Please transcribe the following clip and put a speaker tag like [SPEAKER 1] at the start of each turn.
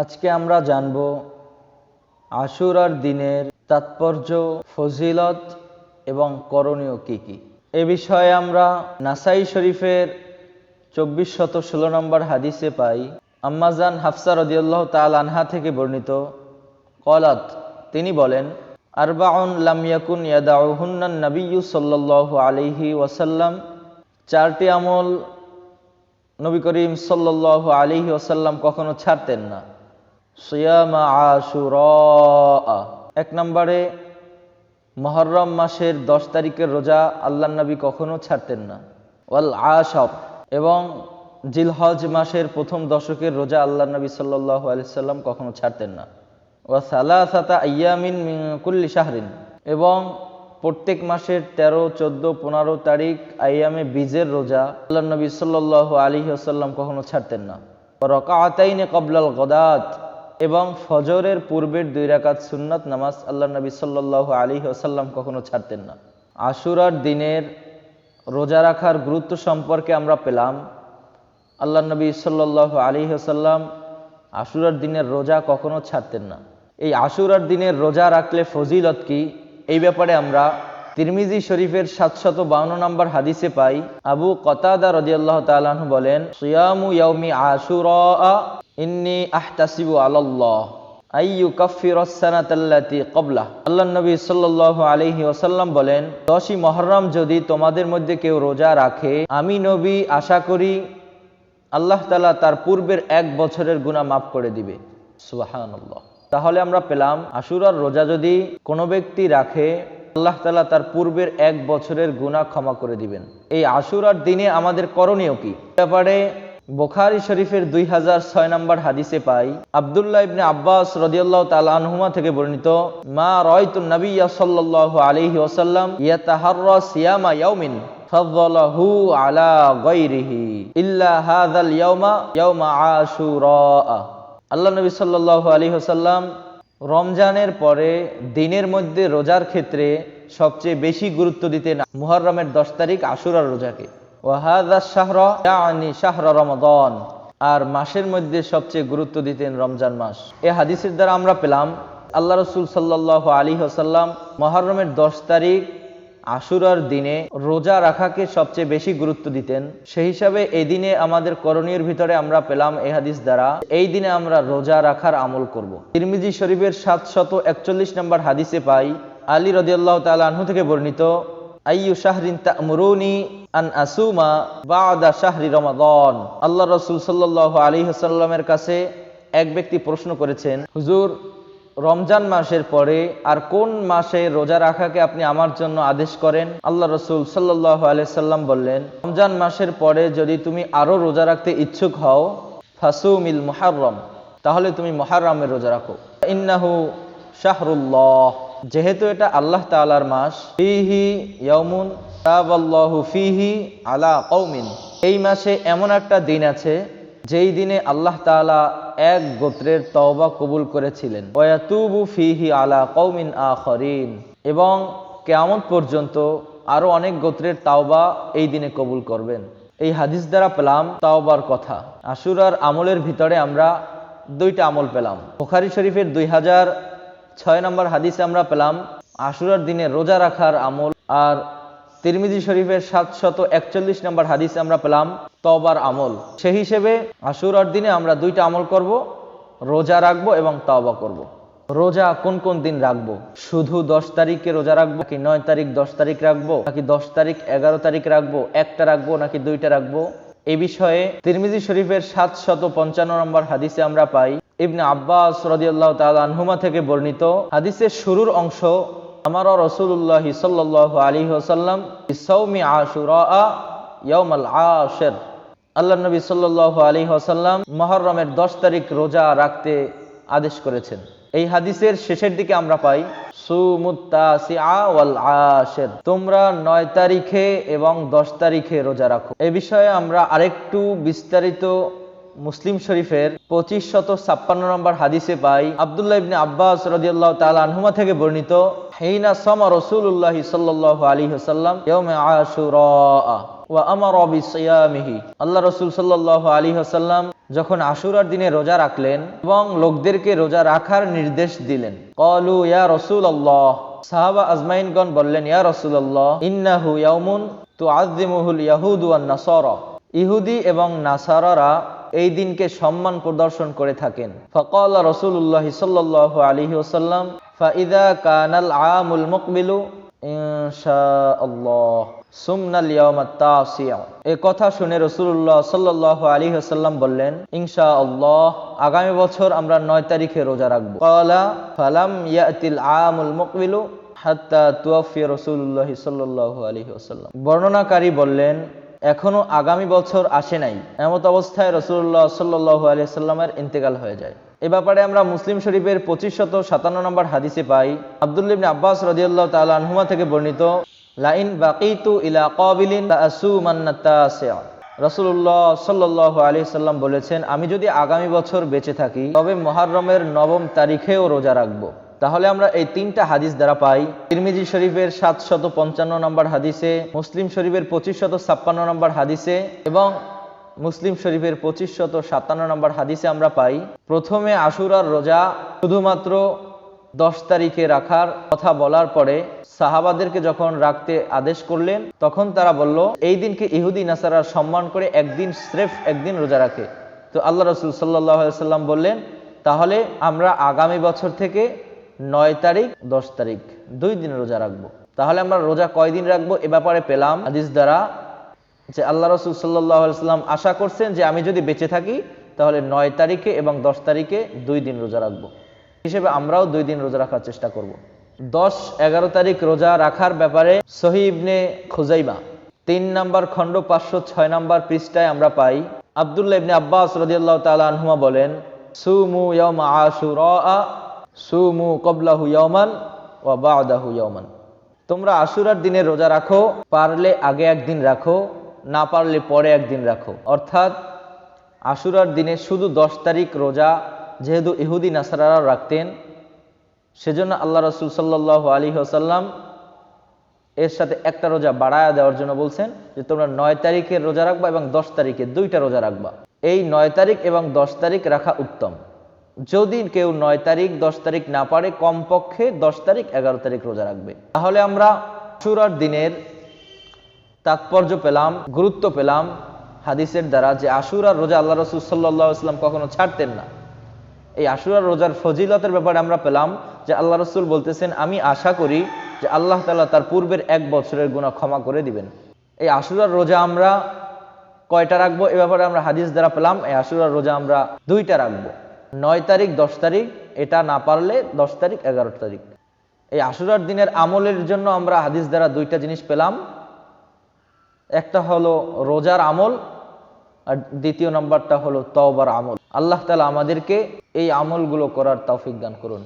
[SPEAKER 1] আজকে আমরা জানব আশুরার দিনের তাৎপর্য, ফজিলত এবং করণীয় কি কি। এ বিষয়ে আমরা নাসাই শরীফের চব্বিশ শত ষোলো নম্বর হাদিসে পাই, আম্মাজান হাফসা রদিয়াল্লাহ তাল আনহা থেকে বর্ণিত, কলাত, তিনি বলেন, আরবাউন লামিয়াকুন ইয়াদাউহুন্নান নবিয়্যু সাল্লাল্লাহু আলাইহি ওয়াসাল্লাম, চারটি আমল নবী করিম সাল্লাল্লাহু আলাইহি ওয়াসাল্লাম কখনো ছাড়তেন না। এক নম্বরে, মহরম মাসের দশ তারিখের রোজা আল্লাহ নবী কখনো ছাড়তেন না। ওয়াল আশব এবং জিলহজ মাসের প্রথম দশকের রোজা আল্লাহ নবী সাল্লাল্লাহু আলাইহি সাল্লাম কখনো ছাড়তেন না। ওয়া সালাসাতা আইয়ামিন মিন কুল্লি শাহরিন। এবং প্রত্যেক মাসের তেরো, চোদ্দ, পনেরো তারিখ আইয়ামে বীজের রোজা আল্লাহ নবী সাল্লাহ আলী আসাল্লাম কখনো ছাড়তেন না। রকাআতাইনে কবলাল গদাত। এবং ফজরের পূর্বের দুই রাকাত সুন্নাত নামাজ আল্লাহ নবী সাল্লাহ আলী আসাল্লাম কখনো ছাড়তেন না। আশুরার দিনের রোজা রাখার গুরুত্ব সম্পর্কে আমরা পেলাম। আল্লাহ নবী সাল্লাহ আলী আসাল্লাম আশুরার দিনের রোজা কখনো ছাড়তেন না। এই আশুরার দিনের রোজা রাখলে ফজিলত কি? এই ব্যাপারে আমরা তিরমিজি শরীফের সাতশত বাউন্ন নম্বর হাদিসে পাই, আবু কতাদা রদিয়াল্লাহ তালাহু বলেন, সুয়ামু ইয়াউমি আশুরা, ইন্নি আহতাসিবু আলাল্লাহ আইয়ু কাফিরসানাতাল্লাতি কবলা আল্লাহ নবী বলেন, দশই মহরম যদি তোমাদের মধ্যে কেউ রোজা রাখে, আমি নবী আশা করি আল্লাহ তালা তার পূর্বের এক বছরের গুণা মাফ করে দিবে। সুবাহান্লাহ তাহলে আমরা পেলাম, আশুরার রোজা যদি কোনো ব্যক্তি রাখে আল্লাহ তালা তার পূর্বের এক বছরের গুণা ক্ষমা করে দিবেন। এই আশুরার দিনে আমাদের করণীয় কি? ব্যাপারে বোখারি শরীফের দুই হাজার ছয় নম্বর হাদিসে পাই, আবদুল্লাহ ইবনে আব্বাস রদিয়াল্লাহ তাল আনহুমা থেকে বর্ণিত, মা রয়তু নবিয়া সাল্লাহ আলহি ওসাল্লাম ইয়াতাহাররা সিয়ামা ইয়াউমিন ফাদ্দালাহু আলা গায়রিহি ইল্লা হাযাল ইয়াউমা ইয়াউমা আশুরা আল্লাহ নবী সাল্লাল্লাহু আলাইহি ওয়াসাল্লাম রমজানের পরে দিনের মধ্যে রোজার ক্ষেত্রে সবচেয়ে বেশি গুরুত্ব দিতেন মুহররমের দশ তারিখ আশুরার রোজাকে। ওয়াহাদা আর মাসের মধ্যে সবচেয়ে গুরুত্ব দিতেন রমজান মাস। এ হাদিসের দ্বারা আমরা পেলাম, আল্লাহ রসুল সাল্লাহ আলী হাসাল্লাম মহরমের দশ তারিখ আশুরার দিনে রোজা রাখাকে সবচেয়ে বেশি গুরুত্ব দিতেন সেই হিসাবে এই দিনে আমাদের করণীয় ভিতরে আমরা পেলাম এই হাদিস দ্বারা, এই দিনে আমরা রোজা রাখার আমল করব। তিরমিজি শরীফের সাতশত একচল্লিশ নম্বর হাদিসে পাই, আলী রদিয়াল্লাহ তালা আনহু থেকে বর্ণিত, আইয়ু শাহরিন তামরুনি আন আসুমা বাদা শাহরি রমাদন আল্লাহ রসুল সাল্লাহ আলী হাসাল্লামের কাছে এক ব্যক্তি প্রশ্ন করেছেন, হুজুর রমজান মাসের পরে আর কোন মাসে রোজা রাখাকে আপনি আমার জন্য আদেশ করেন? আল্লাহ রসুল সাল্লাহ সাল্লাম বললেন, রমজান মাসের পরে যদি তুমি আরও রোজা রাখতে ইচ্ছুক হও, ফাসুমিল মুহাররম, তাহলে তুমি মহারমের রোজা রাখো। ইন্নাহু শাহরুল্লাহ, যেহেতু এটা আল্লাহ তালার মাস, ফিহি ফিহি আলা কৌমিন এই মাসে এমন একটা দিন আছে, যেই দিনে আল্লাহ তাআলা এক গোত্রের তওবা কবুল করেছিলেন। ওয়াতুবু ফিহি আলা কৌমিন আখরিন। এবং কেয়ামত পর্যন্ত আরও অনেক গোত্রের তাওবা এই দিনে কবুল করবেন। এই হাদিস দ্বারা পেলাম তাওবার কথা। আশুরার আমলের ভিতরে আমরা দুইটা আমল পেলাম। বুখারী শরীফের দুই হাজার ছয় নম্বর হাদিসে আমরা পেলাম, আশুরার দিনে রোজা রাখার আমল আর তিরমিজি শরীফের সাতশত একচল্লিশ নম্বর হাদিসে আমরা পেলাম তবার আমল। সেই হিসেবে আশুরার দিনে আমরা দুইটা আমল করব, রোজা রাখব এবং তওবা করব। রোজা কোন কোন দিন রাখব? শুধু দশ তারিখে রোজা রাখব নাকি নয় তারিখ, দশ তারিখ রাখব, নাকি দশ তারিখ, এগারো তারিখ রাখব, একটা রাখব নাকি দুইটা রাখব? এ বিষয়ে তিরমিজি শরীফের সাতশত পঞ্চান্ন নম্বর হাদিসে আমরা পাই, ইবনে আব্বাস রদিয়াল্লাহ তাল আনহুমা থেকে বর্ণিত। হাদিসের শুরুর অংশ আমার রসুল্লাহ সাল্লাহ আলী আশুরা আল্লাহ নবী আলী মহরমের দশ তারিখ রোজা রাখতে আদেশ করেছেন। এই হাদিসের শেষের দিকে আমরা পাই তোমরা নয় তারিখে এবং দশ তারিখে রোজা রাখো। এ বিষয়ে আমরা আরেকটু বিস্তারিত মুসলিম শরীফের পঁচিশ শত ছাপ্পান্ন নম্বর হাদিসে পাই, আবদুল্লাহ ইবনে আব্বাস রদিয়াল্লাহ তাআলা আনহুমা থেকে বর্ণিত, হেইনা সামা আশুরা ওয়া আমারা বিসিয়ামিহি। আল্লাহ রাসূল সাল্লাল্লাহু আলাইহি ওয়াসাল্লাম যখন আশুরার দিনে রোজা রাখলেন এবং লোকদেরকে রোজা রাখার নির্দেশ দিলেন, কলু ইয়া রসুল আল্লাহ সাহাবা আজমাইনগণ বললেন, ইয়া রসুল আল্লাহ ইন্নাহু ইয়াউমুন তু আজিমুহুল ইয়াহুদু আন নাসারা। ইহুদি এবং নাসারারা এই দিনকে সম্মান প্রদর্শন করে থাকেন। ফকল রসুল্লাহ সাল্লাহ আলহি ওসাল্লাম ফাইদা কানাল আমুল মুকবিলু এ কথা শুনে রাসূলুল্লাহ সাল্লাল্লাহু আলাইহি ওয়াসাল্লাম বললেন, ইনশাআল্লাহ, আগামী বছর আমরা নয় তারিখে রোজা রাখব। ফালাম ইয়াতিল আমুল মুকবিলু হাত্তা তুওয়াফি রাসূলুল্লাহ সাল্লাল্লাহু আলাইহি ওয়াসাল্লাম। বর্ণনাকারী বললেন এখনও আগামী বছর আসে নাই। এমত অবস্থায় রসুল্লাহ সাল্লাল্লাহু আলাইহি সাল্লামের ইন্তেকাল হয়ে যায়। এ ব্যাপারে আমরা মুসলিম শরীফের পঁচিশ শত সাতান্ন নম্বর হাদিসে পাই আবদুল্লিবনে আব্বাস রদিয়াল্লাহ তাআলা আনহুমা থেকে বর্ণিত, লাইন বাকিতু ইলা রসুল্লাহ সাল্লাহ আলী সাল্লাম বলেছেন, আমি যদি আগামী বছর বেঁচে থাকি, তবে মহারমের নবম তারিখেও রোজা রাখব। তাহলে আমরা এই তিনটা হাদিস দ্বারা পাই। তিরমিজি শরীফের সাতশত পঞ্চান্ন নম্বর হাদিসে, মুসলিম শরীফের পঁচিশ শত ছাপ্পান্ন নম্বর হাদিসে এবং মুসলিম শরীফের পঁচিশ শত সাতান্ন নম্বর হাদিসে আমরা পাই, প্রথমে আশুরার রোজা শুধুমাত্র দশ তারিখে রাখার কথা বলার পরে সাহাবাদেরকে যখন রাখতে আদেশ করলেন, তখন তারা বলল, এই দিনকে ইহুদি নাসারার সম্মান করে একদিন স্রেফ একদিন রোজা রাখে। তো আল্লাহ রসুল সাল্লাহ সাল্লাম বললেন, তাহলে আমরা আগামী বছর থেকে নয় তারিখ, দশ তারিখ, দুই দিন রোজা রাখব। তাহলে আমরা রোজা কয়দিন রাখব? এ ব্যাপারে পেলাম হাদিস দ্বারা যে আল্লাহ রসুল সাল্লাম আশা করছেন যে আমি যদি বেঁচে থাকি, তাহলে নয় তারিখে এবং দশ তারিখে দুই দিন রোজা রাখব। হিসেবে আমরাও দুই দিন রোজা রাখার চেষ্টা করব। দশ, এগারো তারিখ রোজা রাখার ব্যাপারে সহিবনে খুজাইমা, তিন নাম্বার খণ্ড, পাঁচশো ছয় নাম্বার পৃষ্ঠায় আমরা পাই। আবদুল্লাহ ইবনে আব্বাস রদিয়াল্লাহ তালা আনহুমা বলেন, সুমু ইয়মা আশুরা সুমু কবলাহু ইয়মান ও বাদাহু ইয়মান তোমরা আশুরার দিনে রোজা রাখো, পারলে আগে একদিন রাখো, না পারলে পরে একদিন রাখো। অর্থাৎ আশুরার দিনে শুধু দশ তারিখ রোজা, যেহেতু ইহুদি নাসারারা রাখতেন, সেজন্য আল্লাহ রসুল সাল্লাহ আলী আসাল্লাম এর সাথে একটা রোজা বাড়ায়া দেওয়ার জন্য বলছেন যে, তোমরা নয় তারিখের রোজা রাখবা এবং দশ তারিখে দুইটা রোজা রাখবা। এই নয় তারিখ এবং দশ তারিখ রাখা উত্তম। যদি কেউ নয় তারিখ, দশ তারিখ না পারে, কমপক্ষে দশ তারিখ, এগারো তারিখ রোজা রাখবে। তাহলে আমরা আশুরার দিনের তাৎপর্য পেলাম, গুরুত্ব পেলাম হাদিসের দ্বারা যে আশুরার রোজা আল্লাহ রসুল সাল্লাহ ইসলাম কখনো ছাড়তেন না। এই আশুরার রোজার ফজিলতের ব্যাপারে আমরা পেলাম যে আল্লাহ রসুল বলতেছেন, আমি আশা করি যে আল্লাহ তালা তার পূর্বের এক বছরের গুণা ক্ষমা করে দিবেন। এই আশুরার রোজা আমরা কয়টা রাখব? এ ব্যাপারে আমরা হাদিস দ্বারা পেলাম, এই আশুরার রোজা আমরা দুইটা রাখব। নয় তারিখ, দশ তারিখ, এটা না পারলে দশ তারিখ, এগারো তারিখ। এই আশুরার দিনের আমলের জন্য আমরা হাদিস দ্বারা দুইটা জিনিস পেলাম। একটা হলো রোজার আমল, আর দ্বিতীয় নম্বরটা হলো তওবার আমল। আল্লাহ তালা আমাদেরকে এই আমলগুলো করার তৌফিক দান করুন।